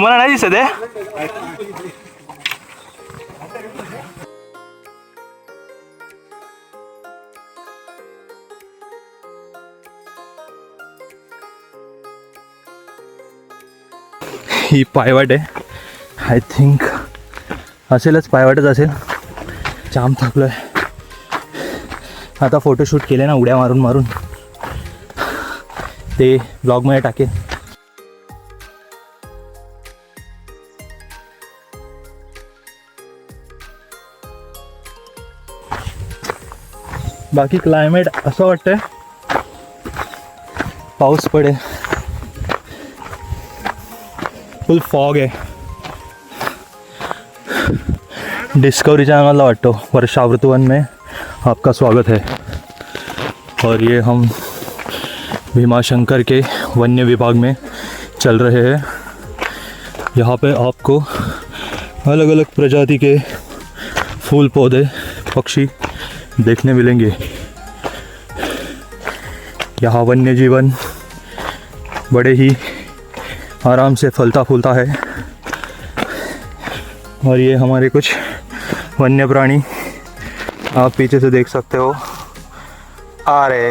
तुम्हाला नाही दिसत आहे? ही पायवाट आहे. आय थिंक असेलच पायवाटच असेल. जाम थकलो आहे आता फोटोशूट केले ना उड्या मारून मारून. ते ब्लॉगमध्ये टाकेल बाकी क्लायमेट असं वाटतंय पाऊस पडेल फुल फॉग आहे डिस्कवरी चैनल वाटो वर्षावृत वन में आपका स्वागत है। और ये हम भीमाशंकर के वन्य विभाग में चल रहे हैं। यहाँ पे आपको अलग अलग प्रजाति के फूल, पौधे, पक्षी देखने मिलेंगे। यहाँ वन्य जीवन बड़े ही आराम से फलता फूलता है। और ये हमारे कुछ वन्य प्राणी आप पीछे से देख सकते हो। आ रहे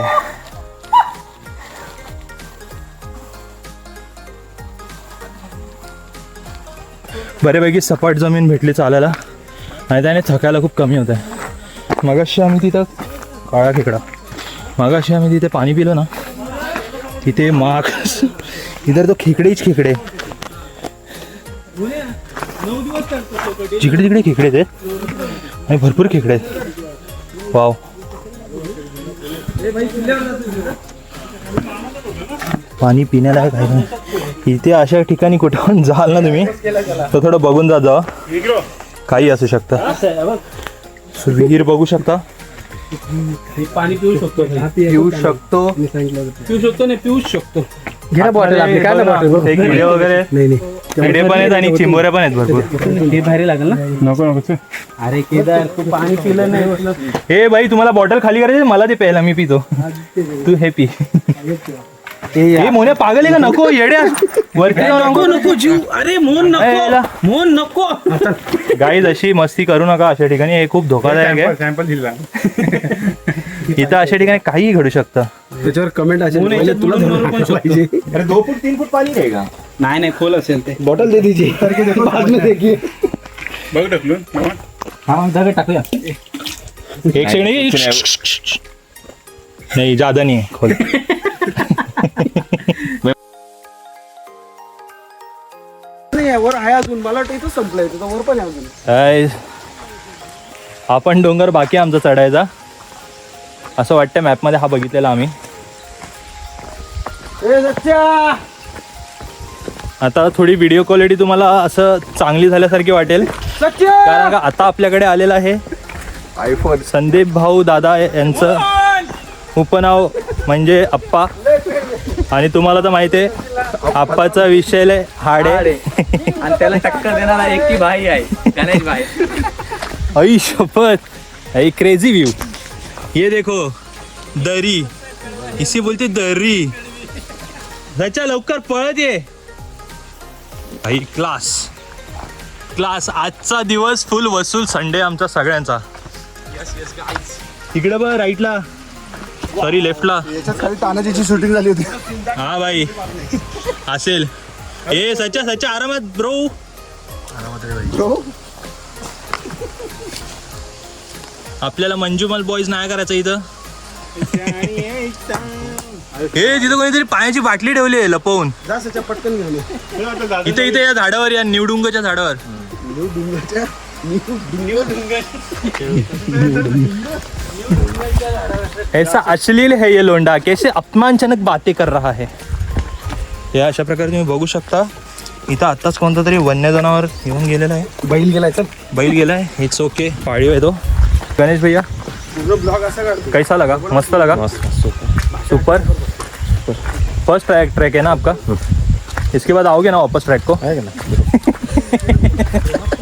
बऱ्यापैकी सपाट जमीन भेटली चालायला आणि त्याने थकायला खूप कमी होत आहे मगाशी आम्ही तिथं काळा खेकडा मगाशी आम्ही तिथे पाणी पिलो ना तिथे माग इधर तो खेकडेच खेकडे. जिकडे तिकडे खेकडे आहेत आणि भरपूर खेकडे आहेत. वाव. पाणी पिण्याला काही नाही. इथे अशा ठिकाणी कुठे पण जाल ना तुम्ही तर थोडं बघून जा जा काही असू शकतं. विहीर बघू शकता. पाणी पिऊ शकतो येऊ शकतो. पिऊ शकतो नाही पिऊच शकतो. घे बॉटल आपली. काय बॉटल? किडे वगैरे? नाही नाही. किडे पण आहेत आणि चिंबोऱ्या पण आहेत भरपूर. हे भारी लागेल ना? नको नको अरे केदार तू पाणी पिलं नाही हे बाई तुम्हाला बॉटल खाली करायची मला ते प्यायला मी पितो. तू हे पी. हे मोन्या पागल आहे का? नको येड्या. वरती जाऊ नको नको. जीव. अरे याला. नको. मोहन नको. गाईज अशी मस्ती करू नका अशा ठिकाणी. हे खूप धोकादायक आहे. सॅम्पल दिला. इथं अशा ठिकाणी काहीही घडू शकतं. त्याच्यावर कमेंट असेल. तुला अरे दो फूट तीन फूट पाणी आहे का? नाही नाही खोल असेल ते. बॉटल दे दीजिए बाद में देखिए बघ ढकलून. हा दगड टाकूया. एक सेकंड नाही जादा नाही. खोल. नाही वर आहे अजून मला वाटतं इथं संपलंय तुझं वर पण आहे अजून. काय आपण डोंगर बाकी आहे आमचा चढायचा. असं वाटतं मॅपमध्ये हा बघितलेला आम्ही. ए सच्चा! आता थोडी व्हिडिओ क्वालिटी तुम्हाला असं चांगली झाल्यासारखी वाटेल. सच्चा! कारण का आता आपल्याकडे आलेलं आहे आयफोन. संदीप भाऊ दादा यांचं. उपनाव म्हणजे अप्पा. आणि तुम्हाला तर माहिती आहे आप्पाचा विषय लय हाड आहे. आणि त्याला टक्कर देणारा एकटी भाई आहे गणेश भाई. आई शपथ. आई क्रेजी व्यू ये देखो दरी. इसी बोलते दरी. त्याच्या लवकर पळत ये. आई क्लास क्लास आजचा दिवस फुल वसूल संडे आमचा सगळ्यांचा. इकडे बघ राईटला सॉरी लेफ्टला. याच्यात खाली तानाजीची शूटिंग झाली होती. हा भाई असेल. ए सच्चा सच्चा आरामात ब्रो आपल्याला मंजुमल बॉईज नाही करायचं इथं. हे तिथं कोणीतरी पाण्याची बाटली ठेवली आहे लपवून. जा सच्चा पटकन घेऊन ये. इथे इथे या झाडावर या निवडुंगच्या झाडावर. न्यू डुंगरच्या न्यू ऐसा अश्लील है ये लोंडा कैसे अपमानजनक बातें कर रहा है। हे अशा प्रकारे तुम्ही बघू शकता इथं आत्ताच कोणता तरी वन्य जनावर येऊन गेलेला आहे. बैल गेलाय चल बैल गेलाय इट्स ओके पाळीव आहे तो. गणेश भैया कैसा लगा? मस्त लगा? सुपर फ़र्स्ट ट्रैक ट्रैक है ना आपका? इसके बाद आओगे ना वापस ट्रैक को?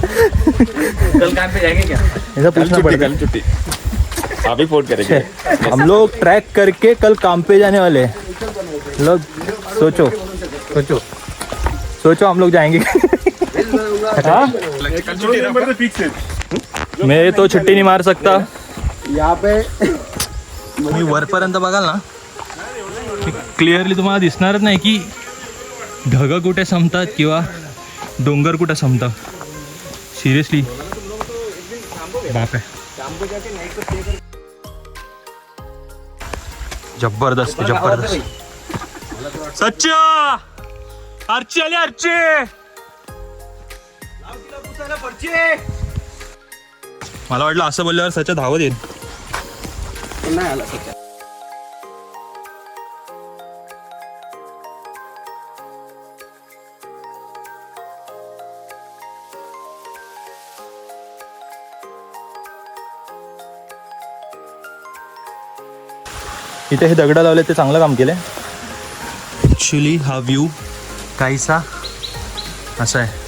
कल काम पे जाएँगे क्या? ऐसा पूछना पड़ेगा। कल छुट्टी। अभी फ़ोन करेंगे। हम लोग ट्रैक करके कल काम पे जाने वाले हैं। लोग सोचो। सोचो। सोचो हम लोग जाएँगे। फिक्स मैं तो छुट्टी नहीं मार सकता। यहाँ पे तुम्ही वरपर्यंत बघाल ना। क्लिअरली तुम्हाला दिसणारच नाही की ढग कुठे संपतात किंवा डोंगर कुठे संपतं सिरियसली बाप आहे जबरदस्त जबरदस्त. सच्चा! अर्ची आली अर्ची मला वाटलं असं बोलल्यावर सच्चा धावत येईल. नाही आला सध्या तिथे हे दगड लावले ते चांगलं काम केलं ॲक्च्युली हा व्ह्यू काहीसा असा आहे.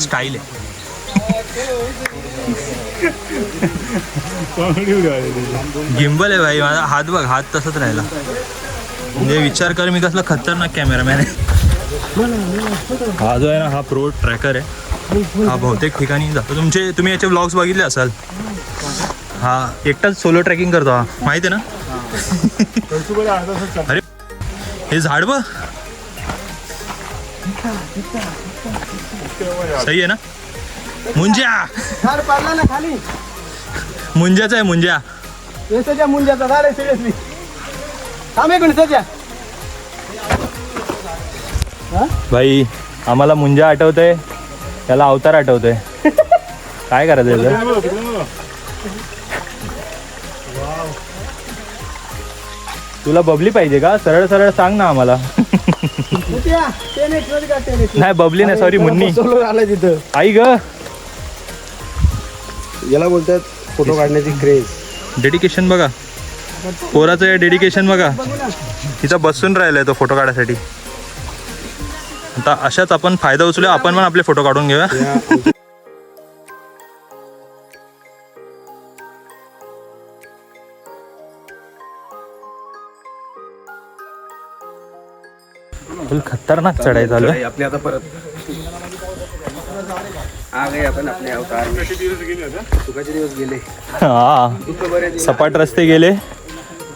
स्टाईल आहे. गिंबल आहे भाई माझा हात बघ हात तसंच राहिला. म्हणजे विचार कर मी कसला खतरनाक कॅमेरामॅन आहे. हा जो आहे ना हा प्रो ट्रॅकर आहे. हा बहुतेक ठिकाणी जातो तुमचे तुम्ही याचे ब्लॉग्स बघितले असाल? हा एकटाच सोलो ट्रॅकिंग करतो हा. माहिती आहे ना? अरे हे झाड ब सही आहे ना? मुंज्या. खाली मुंज्याचा आहे मुंज्या. झाड आहे सिरियसली थांब भाई आम्हाला मुंजा आठवतंय. त्याला अवतार आठवतोय. काय करायचं याचं? तुला बबली पाहिजे का? सरळ सरळ सांग ना आम्हाला? नाही बबली नाही सॉरी मुन्नी. तिथं. आई ग. याला बोलतात फोटो काढण्याची क्रेज डेडिकेशन बघा. पोराचं हे डेडिकेशन बघा. तिथं बसून राहिलाय तो फोटो काढायसाठी. आता अशाच आपण फायदा उचलूया. आपण पण आपले फोटो काढून घेऊया. फुल खतरनाक चढाई चालू आहे. आपली आता परत. आ गए आपण आपले अवतार. में. सुखाचे दिवस गेले. हा. सपाट रस्ते गेले.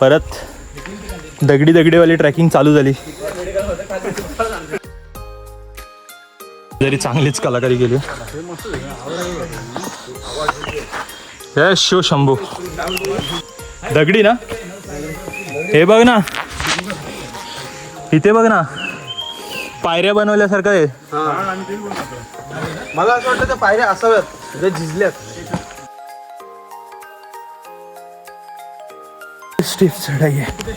परत दगडी दगडीवाली ट्रॅकिंग चालू झाली. जरी चांगलीच कलाकारी केली. हे शिव शंभू. दगडी ना? हे बघ ना. इथे बघ ना. पायऱ्या बनवल्यासारखं आहे. मला असं वाटतं त्या पायऱ्या असाव्यात. ज्या झिजल्यात. स्टीफ चढाई आहे.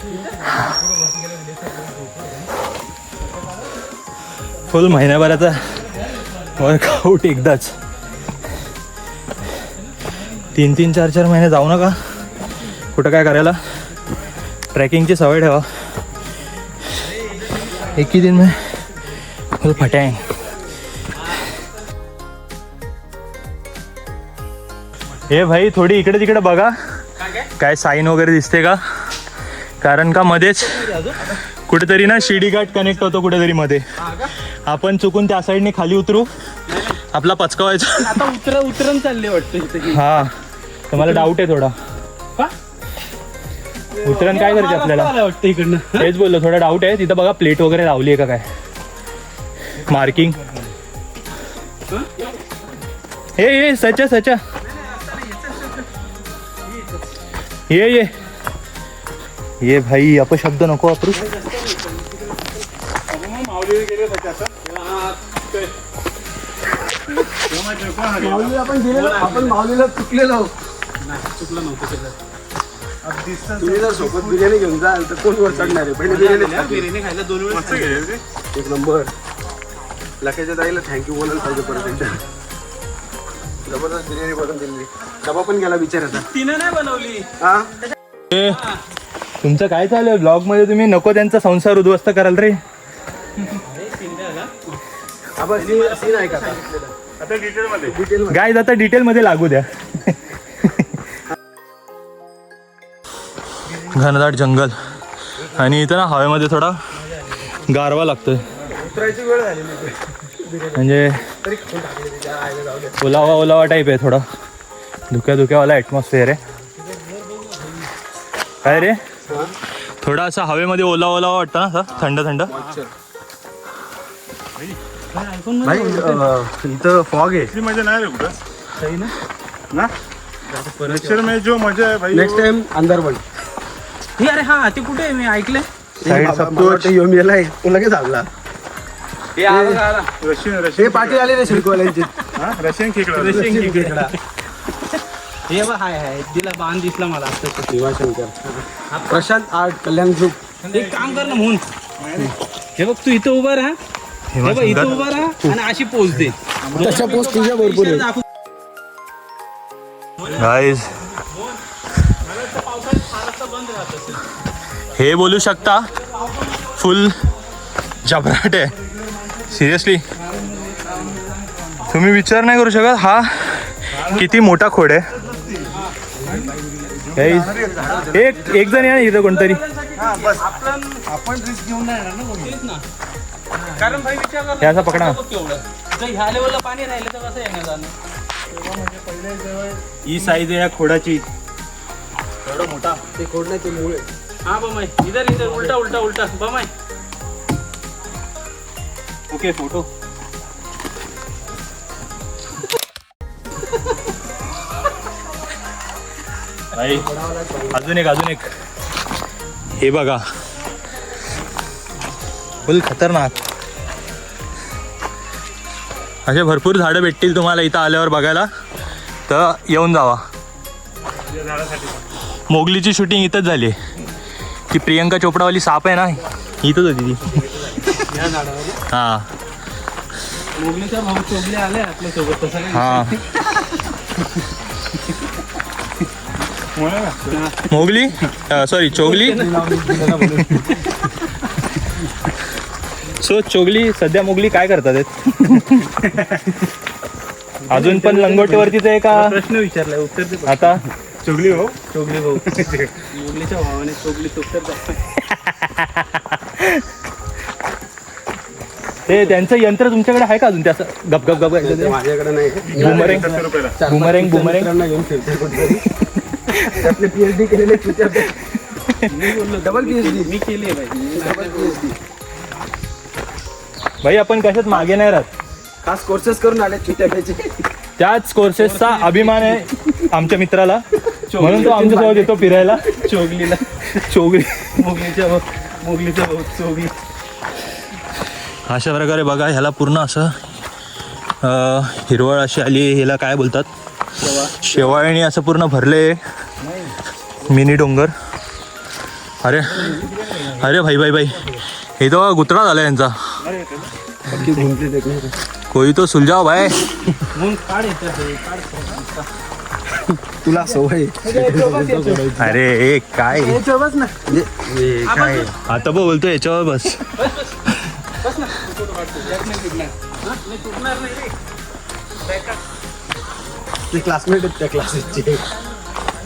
फुल महिन्याभराचा वर्कआउट एकदाच. तीन तीन चार चार महिने जाऊ नका. कुठं काय करायला? ट्रॅकिंगची सवय ठेवा. एक ही दिन में फट्या हे भाई थोडी इकडे तिकडे बघा. काय साईन वगैरे दिसते का? कारण का मध्येच कुठेतरी ना शिडी घाट कनेक्ट होतो कुठेतरी मध्ये. आपण चुकून त्या साईडने खाली उतरू. आपला पचकावायचा आता उतर उतरन चालले वाटतं इथे की. हा. तर मला डाऊट आहे थोडा. उतरण काय करायचे आपल्याला? वाटतं इकडनं. तेच बोललो थोडा डाऊट आहे. तिथं बघा प्लेट वगैरे लावली आहे का काय? मार्किंग हे? ये सचा सचा ये ये. ये भाई अपशब्द नको वापरू. माऊली आपण गेलेलो आपण माऊलीला चुकलेलो तुम्ही जर सोबत बिर्याणी घेऊन जाल तर कोण वर चढणार आहे? पहिले बिर्याणी खायला दोन वेळेस एक नंबर. लकेच्या ताईला थँक्यू बोलायला पाहिजे परत एकदा. जबरदस्त बिर्याणी बनवून दिली. डबा पण गेला विचारायचा तिने नाही बनवली. हा? तुमचं काय चालू आहे? ब्लॉगमध्ये तुम्ही नको त्यांचा संसार उद्ध्वस्त कराल रे. आपण सीन सीन आहे का आता डिटेल मध्ये डिटेल गाय आता डिटेल मध्ये लागू द्या. घनदाट जंगल. आणि इथं ना हवेमध्ये थोडा गारवा लागतोय. उतरायची वेळ झाली नाही. म्हणजे ओलावा ओलावा टाईप आहे थोडा. धुक्या धुक्यावाला ॲटमॉस्फिअर आहे. काय रे? थोडा असा हवेमध्ये ओला ओलावा वाटतं ना असं? थंड थंड. भाई अं, इथं फॉग आहे. इतनी मजा नाही रे कुठं? ना. में जो मजा है भाई नेक्स्ट टाइम अंदर पण हे अरे हा ते कुठे आहे? मी ऐकलंय. गेलाय. तो लगेच आला. हे आला का आला. रशियन हे रशियन पाठी आले रे शिरकवाल्यांची हा रशियन खेकडा. रशियन खेकडा. हे बघ हाय हाय. बाण दिसला मला. आता प्रशांत आर्ट कल्याण ग्रुप. एक काम कर ना म्हणून. हे बघ तू इथं उभा राहा. हे बघ इथं उभा राहा आणि अशी पोच दे. तशा पोस्ट तुझ्या भरपूर आहे दाखव. गाईज हे बोलू शकता फुल जबराट आहे. सिरियसली तुम्ही विचार नाही करू शकत हा किती मोठा खोड आहे. Guys, एक एक जण या ना इथं कोणतरी. आपण रिस्क घेऊन नाही येणार ना तेच ना कारण भाई विचार कर हे असा पकडा बघ केवढं जर ह्या लेवलला पाणी राहिलं तर कसं येणार जाणं? ही साईज आहे या खोडाची. ते कोड नाही ते मूळ आहे. हा बमाई. इधर इधर. उलटा उलटा उलटा. बमाई. Okay photo. भाई अजून एक अजून एक. हे बघा. फुल खतरनाक. असे भरपूर झाडं भेटतील तुम्हाला इथं आल्यावर बघायला. तर येऊन जावा. मोगलीची शूटिंग इथंच झाली. ती प्रियंका चोपडावाली साप आहे ना? इथंच होती ती. हां. हां. मोगली? सॉरी चोगली? सो चोगली सध्या मोगली काय करतात आहेत? अजून पण लंगोटीवरतीच आहे का प्रश्न विचारलाय उत्तर दे आता? चुगली हो चोगले भाऊ. मोगलीच्या भावाने चोगलीचं उत्तर ते त्यांचं यंत्र तुमच्याकडे आहे का अजून? त्याचं गप गप गप ते माझ्याकडे नाही. बुमरेंग सत्तर रुपयाला चार-पाच बुमरेंग, बुमरेंग. मित्रांना घेऊन फिरते कुठेतरी. त्यातले पीएचडी केलेले विचारते मी बोललो डबल पीएचडी मी केली आहे भाई. भाई आपण कशात मागे नाही राहत. खास कोर्सेस करून आले त्याच कोर्सेसचा अभिमान आहे आमच्या मित्राला. म्हणून तो आमच्यासोबत येतो फिरायला. चोगलीला. चोगली. मोगलीच्या भाऊ मोगलीचा भाऊ चोगली अशा प्रकारे बघा ह्याला पूर्ण असं अं, हिरवळ अशी आली ह्याला काय बोलतात? शेवाळणी असं पूर्ण भरले मिनी डोंगर. अरे अरे भाई भाई भाई. हे तो गुतडा झाला यांचा. कोई तो सुलझाव भाई। तुला सवय। अरे ए काय? बस ना। हे काय? आता बोलतो याच्यावर बस। हा? ते क्लासमेट आहेत त्या क्लासेसचे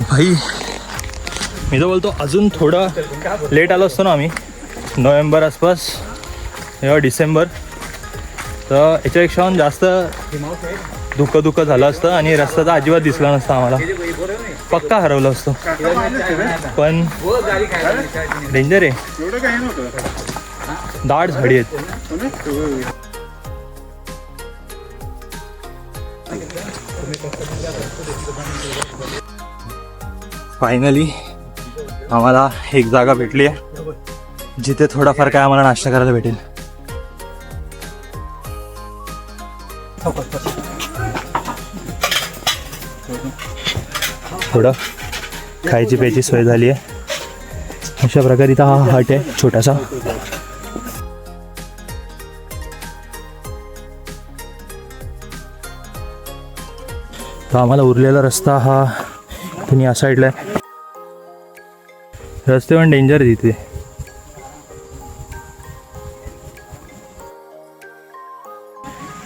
भाई मी तर बोलतो अजून थोडं लेट आलो असतो ना आम्ही. नोव्हेंबर आसपास किंवा डिसेंबर. तर याच्यापेक्षा जास्त धुकं धुकं झालं असतं आणि रस्ता तर अजिबात दिसला नसता आम्हाला. पक्का हरवलं असतो. पण डेंजर आहे. दाट झाडी आहेत. फायनली आम्हाला एक जागा भेटली आहे. जिथे थोडाफार काय आम्हाला नाश्ता करायला भेटेल. थोडं खायची प्यायची सोय झाली आहे. अशा प्रकारे इथं हा हट आहे छोटासा. तर आम्हाला उरलेला रस्ता हा तुम्ही या साईडला आहे. रस्ते पण डेंजर तिथे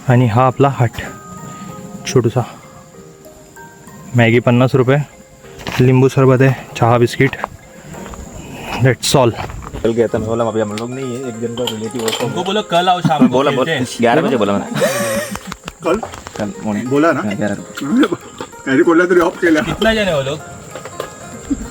आणि हा आपला हट छोटूसा. मॅगी पन्नास रुपये. लिंबू सरबत आहे चहा बिस्किट। दॅट्स ऑल होटल गया था मैं बोला अभी हम लोग नहीं है एक दिन का रिलेटिव हमको बोलो कल आओ शाम को बोला खेलते बोला हैं। ग्यारह बजे बोला मैंने। कल? कल morning. बोला ना? हाँ, ग्यारह त्याने कोणला तरी ऑफ केला कितना जने हो लोग?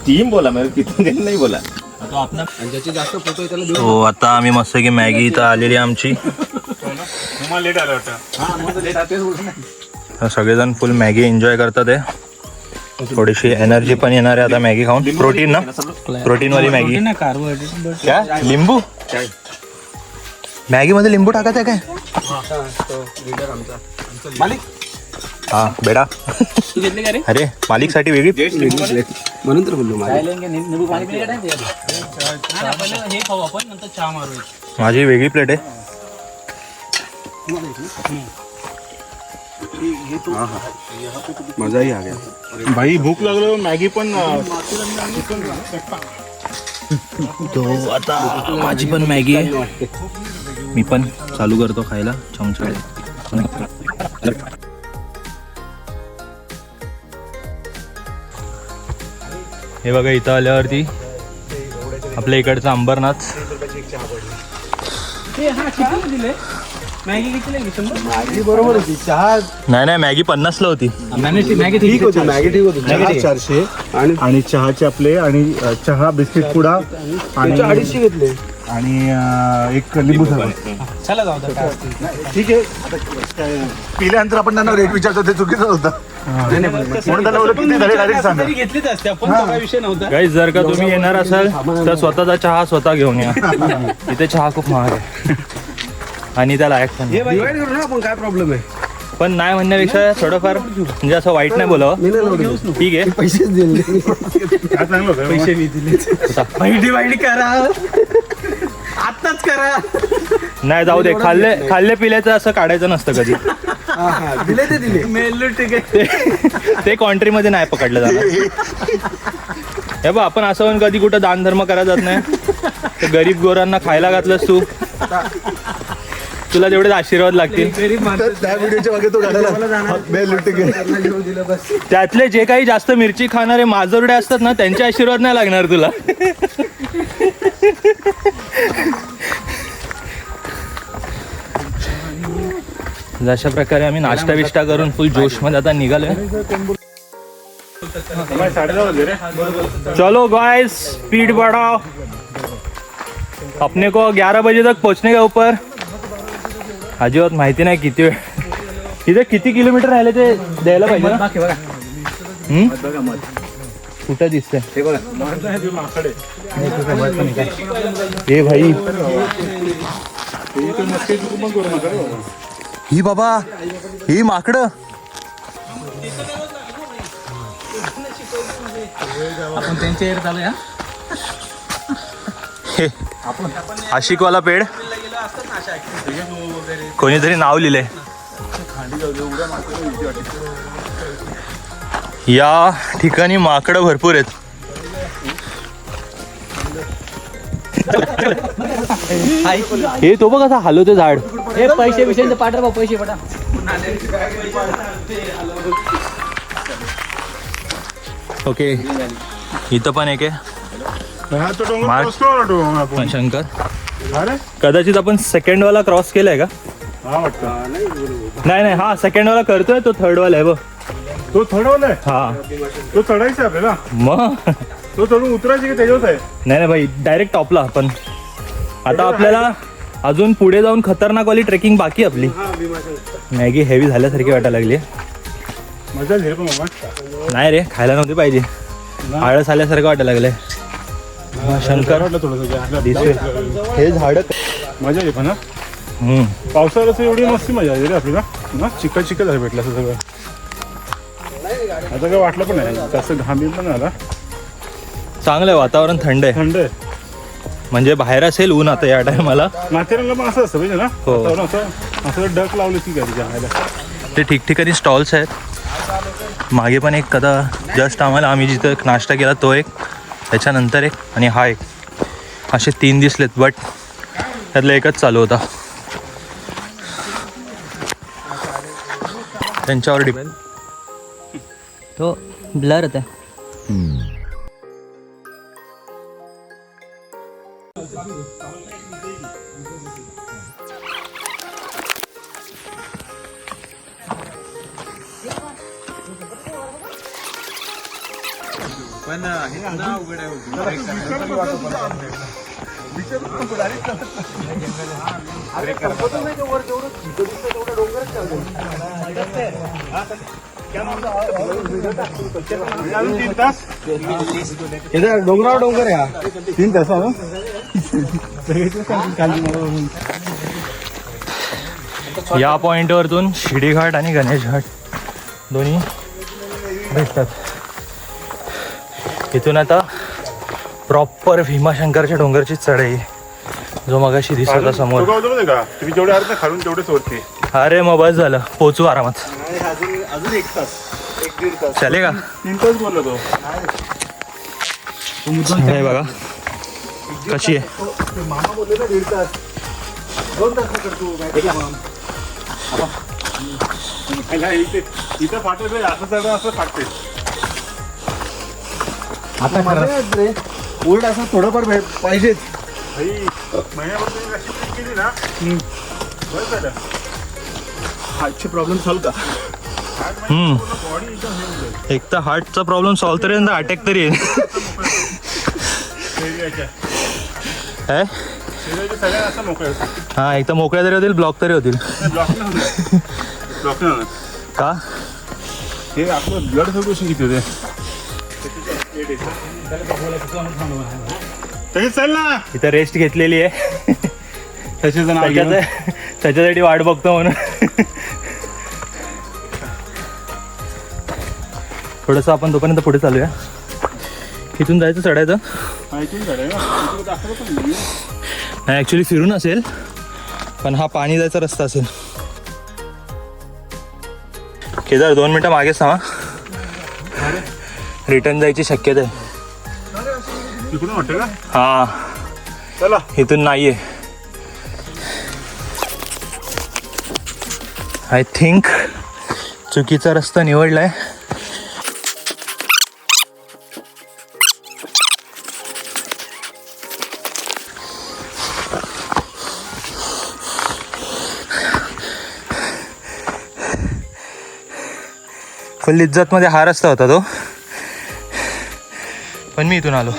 टीम बोला मैं कितने दिन नहीं बोला। तो आपला आणि ज्याचे जास्त फोटो आहे त्याला देऊ हो आता आम्ही मस्त की मॅगी इथं आलेली आहे आमची। तुम्हाला लेट आला होता हा मग लेट तेच बोलतो ना तर सगळेजण फुल मॅगी एन्जॉय करतात आहे थोडीशी एनर्जी पण येणार आहे आता मॅगी खाऊन. प्रोटीन ना? प्रोटीन वाली मॅगी. क्या? लिंबू? मॅगी मध्ये लिंबू टाकायचं आहे काय? लीडर आमचा. मालिक? हा बेडा अरे मालिकसाठी वेगळी म्हणून तर बोललो मालिक. लेंगे? निंबू पाणी पिले का नाही ना, पहिले खाऊ आपण नंतर चहा मारू माझी वेगळी प्लेट आहे. मजाही आ गया. भाई भूक लागलो मॅगी पण तो आता माझी पण मॅगी आहे. मी पण चालू करतो खायला चमचा हे बघा इथं आल्यावरती आपल्या इकडचं अंबरनाथ. मॅगी किती शंभर? मॅगी बरोबर होती चहा नाही नाही मॅगी पन्नासला होती. मॅगी मॅगी ठीक होती मॅगी ठीक होती. चहा चारशे आणि आणि चहाचे आपले आणि अ, चहा बिस्किट पुडा आणि अडीचशे घेतले. आणि अ, एक लिंबू सरबत चला जाऊ दे, काय असतील. ठीक आहे. पिल्यानंतर आपण त्यांना रेट विचारतो ते चुकीचं होतं म्हणून त्यांना बोललो किती झाले? डायरेक्ट सांगा. तरी घेतलीच असते. आपण तो काय विषय नव्हता. गाईज जर का तुम्ही येणार असाल तर स्वतःचा चहा स्वतः घेऊन या. इथे चहा खूप महाग आहे. आणि त्या लायक पण नाही. डिवाइड करू ना आपण काय प्रॉब्लेम आहे? पण नाही म्हणण्यापेक्षा थोडंफार म्हणजे असं वाईट नाही बोलावं. ठीक आहे. पैसेच दिले. पैसे मी दिले. करा. आत्ताच करा. नाही जाऊ दे खाल्ले खाल्ले पिल्याचं असं काढायचं नसतं कधी. दिले ते दिले. मेलू ठीक आहे. ते ते कॉन्ट्रीमध्ये नाही पकडलं जाणार. हे बघ आपण असं पण कधी कुठं दानधर्म करायला जात नाही. तर गरीब गोरांना खायला घातलंस तू. तुला तेवढेच आशीर्वाद लागतील. त्या व्हिडिओच्या मागे तो घालायला त्यातले जे काही जास्त मिरची खाणारे माजोरडे असतात ना त्यांचे आशीर्वाद नाही लागणार तुला. अशा प्रकारे आम्ही नाश्ता बिष्टा करून फुल जोशमध्ये आता निघालोय. चलो गाइस स्पीड बढ़ाओ अपने को 11 बजे तक पहुंचने का ऊपर. अजिबात माहिती नाही किती वेळ. इथे किती किलोमीटर राहिले ते द्यायला पाहिजे ना? बाकी बघा. हम्म? कुठं दिसतंय? हे भाई. ही बाबा ही माकडं. आपण त्यांच्या एअर चालू या हे आशिकवाला पेड कोणीतरी नाव लिहिलंय या ठिकाणी माकडं भरपूर आहेत. हे तो बघ कसा हलवतो झाड. हे पैसे विषय पाठवा पैसे ओके. इथं पण एक आहे. ना शंकर. कदाचित आपण सेकंड वाला क्रॉस केलाय का? हा वाटतं. नाही नाही हा सेकंड वाला करतोय तो थर्ड वाला आहे बघ. तो चढवलाय हा. तो चढायचा आहे आपल्याला? मग? तो चढून उतरायची की त्याच्यावर आहे? नाही नाही भाई डायरेक्ट टॉपला आपण. आता आपल्याला अजून पुढे जाऊन खतरनाक वाली ट्रेकिंग बाकी आहे आपली. मॅगी हेवी झाल्यासारखी वाटायला लागली. मजा झेल पण मामा नाही रे खायला नव्हती पाहिजे. आळस आल्यासारखं वाटायला लागलंय. शंकर. वाटलं थोडंसं दिसतोय. हे झाड मजा येते पण पावसाळ्यात असं एवढी मस्ती मजा येते रे आपल्याला ना चिकट चिकट झालं भेटलं असं सगळं. आता काय वाटलं पण नाही. जास्त घामी पण आला. चांगलं आहे वातावरण थंड आहे. थंड आहे. म्हणजे बाहेर असेल ऊन आता या टायमाला. माथेरानला पण असं असतं पाहिजे ना. हो. वातावरण असं असं डक लावलं की काय जायला. ते ठिकठिकाणी स्टॉल्स आहेत. मागे पण एक कदा जस्ट आम्हाला आम्ही जिथं एक नाश्ता केला तो एक त्याच्यानंतर एक आणि हा एक. असे तीन दिसलेत बट त्यातलं एकच चालू होता. त्यांच्यावर डिपेंड तो ब्लर होता. हे ना आहे डोंगरावर डोंगर आहे हा तीन तास या पॉईंटवरतून शिडीघाट आणि गणेश घाट दोन्ही भेटतात इथून आता प्रॉपर भीमाशंकरच्या डोंगरची चढाई जो मगाशी दिसत होता समोर. का? तुम्ही जेवढे आले ना खालून तेवढेच वरती. अरे मग बस झालं. पोचू आरामात. अजून अजून एक तास. एक दीड तास. चालेल का? तीन तास बोललो तो. हे बघा. कशी आहे? ते मामा बोलले ना दीड तास दोन तास करतो पहिला इथे इथं फाटत असं चढ असं फाटते आता रे. उलट असं थोडंफार भेट पाहिजेच. केली ना? बरं झालं. हार्टचे प्रॉब्लेम सॉल्व का एक तर हार्टचा प्रॉब्लेम सॉल्व तरी अटॅक तरी हा? एक तर मोकळ्या तरी होतील ब्लॉक तरी होतील. ब्लॉक नाही होणार. ब्लॉक नाही होणार. का? हे आपलं ब्लड सर्क्युलेशन किती होते? तरी चल ना. इथं रेस्ट घेतलेली आहे. त्याच्याचं नाव घेऊन. त्याच्यात त्याच्यासाठी वाट बघतो म्हणून. थोडंसं आपण तोपर्यंत पुढे चालूया. इथून जायचं चढायचं? इथून झालंय ना. इथून दाखवलं पण नाही. नाही ॲक्च्युली फिरून असेल. पण हा पाणी जायचा रस्ता असेल. केदार दोन मिनटं मागेच थांबा. रिटर्न जायची शक्यता आहे. तिकडून वाटतं का? हा. चला. इथून नाहीये. आय थिंक चुकीचा रस्ता निवडलाय. फुल इज्जत मध्ये हा रस्ता होता तो. पण मी इथून आलो.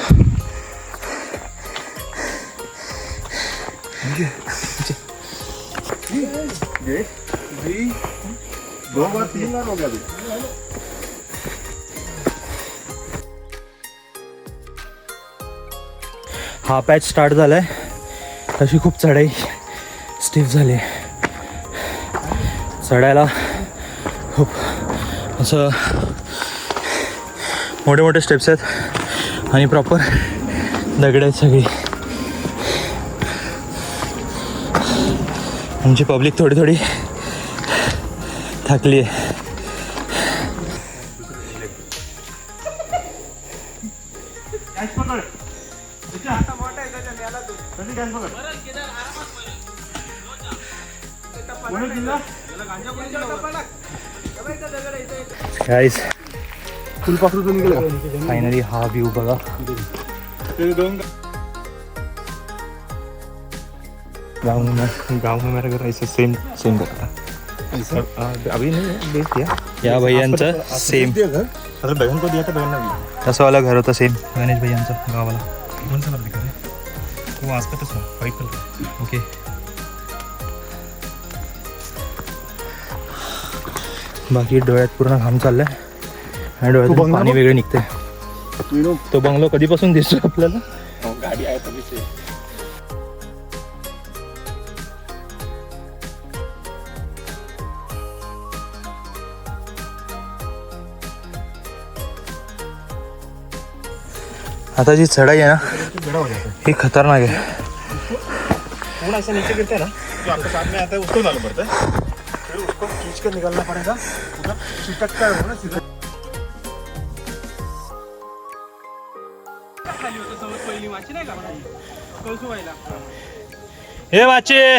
हा पॅच स्टार्ट झालाय. तशी खूप चढाई स्टिफ झाली. चढायला खूप असं मोठे मोठे स्टेप्स आहेत. आणि प्रॉपर दगड आहेत सगळी. आमची पब्लिक थोडी थोडी थकली आहे गाईस फुलपाखरू निघालं फायनली हा व्ह्यू बघा. गाँव में मैं गाँव में मेरा घर ऐसे सेम सेम करता अभी नहीं है बेच दिया. या भैयांचं सेम अरे बहन को दिया था बहन ने दिया तसं वाला घर होतं सेम गणेश भैयांचं गावाला कोण सा दिखा रहे वो आसपास तो व्हाइट कलर ओके बाकी डोळ्यात पूर्ण घाम चाललाय. आणि डोळ्यातून बंगला पाणी बघ. वेगळे निघते तो बंगलो कधीपासून दिसतो आपल्याला? गाडी आहे आता जी चढाई आहे ना ही खतरनाक आहे. ऐसा नीचे गिरते ना जो आपके साथ में आता है उसको डालना पड़ता है फिर उसको खींच कर निकालना पड़ेगा पूरा चिटक कर हो ना सीधा होतं समोर पहिली माची नाही का? कौसुबाईला हे वाचे.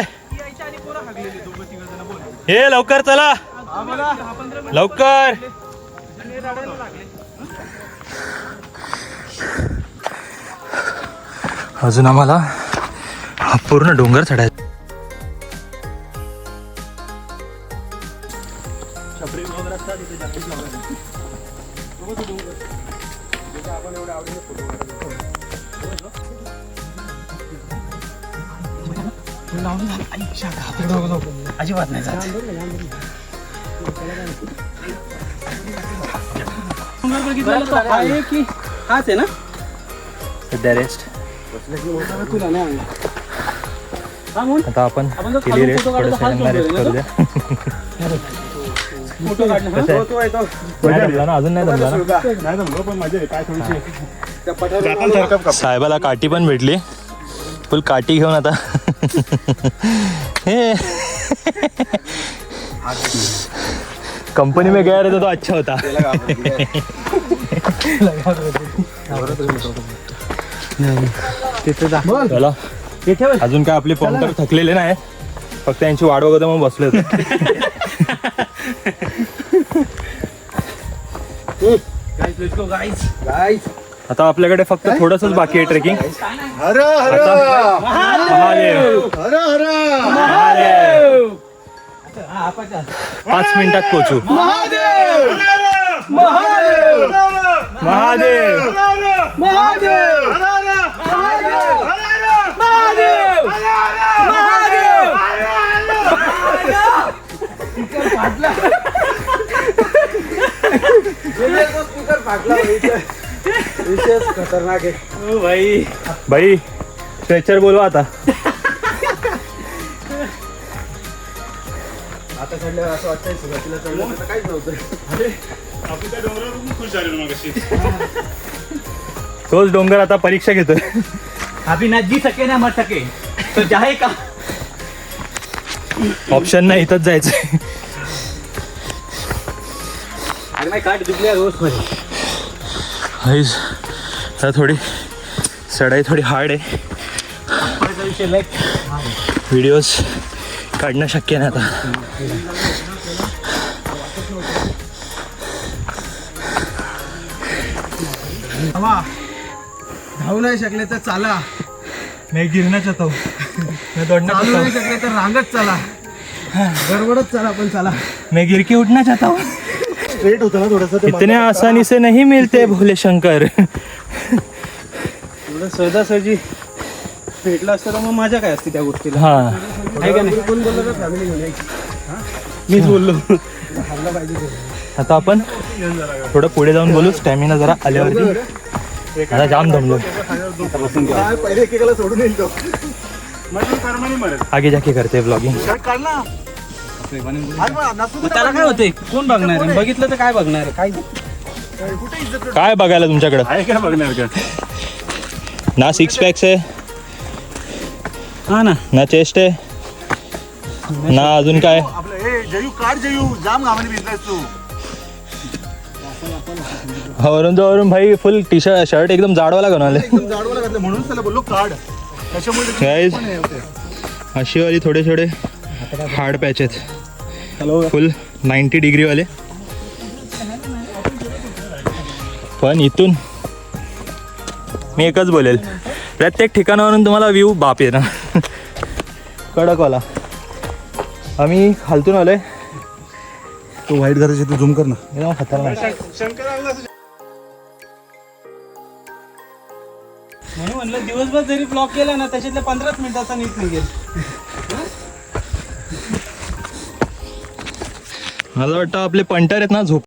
हे लवकर चला. लवकर. अजून आम्हाला हा पूर्ण डोंगर चढायचा. तो आहे की हाच आहे ना? सध्या रेस्ट तुला नाही आणला. हा म्हणून आता आपण केली रेस्ट थोडं रेस्ट करू द्या फोटो काढला हा? ना अजून नाही ना? साहेबाला काठी पण भेटली. फुल काठी घेऊन आता. हे. कंपनी में गया रहता तो अच्छा होता. तिथे चला। अजून काय आपले पंपर थकलेले नाही. फक्त यांची वाट बघत मग बसले होते. आता आपल्याकडे फक्त थोडंसंच बाकी आहे ट्रेकिंग हर हर महादेव. हर हर महादेव. पाच मिनिटात पोहोचू. महादेव! महादेव! स्पीकर फाटला विशेष खतरनाक आहे. ओ भाई भाई स्ट्रेचर बोलवा आता. आता चढल्यावर असं वाटतंय सुरुवातीला चढलं तर काहीच नव्हतं. आपण त्या डोंगरावर खूप खुश झालेलो मग अशी तोच डोंगर आता परीक्षा घेतोय अभी ना जी सके ना मर सके. तो जाए का? ऑप्शन नाही इथंच जायचं. अरे मैं काट दुबले रोजमध्ये. हाईज आता थोडी चढाई थोडी हार्ड आहे. व्हिडिओज काढणं शक्य नाही आता. धावू नाही शकले तर चाला. मी गिरना चाहता हूँ मैं दौड़ना चालू चाहता नाही शकले तर रांगत चला. गडबडच चला पण चला. मैं गिर के उठना चाहता हूँ स्ट्रेट होतं ना थोडंसं इतने आसानी से नहीं मिलते भोले शंकर एवढं सहजासहजी भेटलं असतं तर मग माझ्या काय असते त्या गोष्टीला? हा. आहे का नाही? कोण बोललं तर फॅमिली घेऊन यायची. मीच बोललो. पाहिजे. आता आपण थोडं पुढे जाऊन बोलू. स्टॅमिना जरा आल्यावरती. आता जाम दमलो. काय पहिले एकेकाला सोडून येईल तो. आगे जाके करते ब्लॉगिंग त्याला काय होते? कोण बघणार आहे? बघितलं तर काय बघणार आहे? काय? काय बघायला तुमच्याकडं? आहे काय बघणार का? ना सिक्स पॅक्स आहे. हा ना. ना चेस्ट आहे ना अजून काय? आपलं हे जयू काढ जयू जाम गावाने भिजलायस तू. वरून जो वरून भाई फुल टी शर्ट शर्ट एकदम जाडवाला घेऊन आले. एकदम जाडवाला घातलं म्हणून त्याला बोललो काढ. त्याच्यामुळे त्याची Guys. पण हे होते. अशी वाली थोडे थोडे हार्ड पॅच आहेत फुल नाईन्टी डिग्री वाले. पण इथून मी एकच बोलेल. प्रत्येक ठिकाणावरून तुम्हाला व्ह्यू बाप येणार. कडकवाला. आम्ही खालतून आलोय. तो वाईट घराचे तू झूम कर ना. एकदम खतरनाक म्हणून म्हणलं दिवसभर जरी ब्लॉक केला ना त्याच्यातल्या पंधराच मिनिटाचा नीट निघेल. मला वाटतं आपले पंटर आहेत ना झोप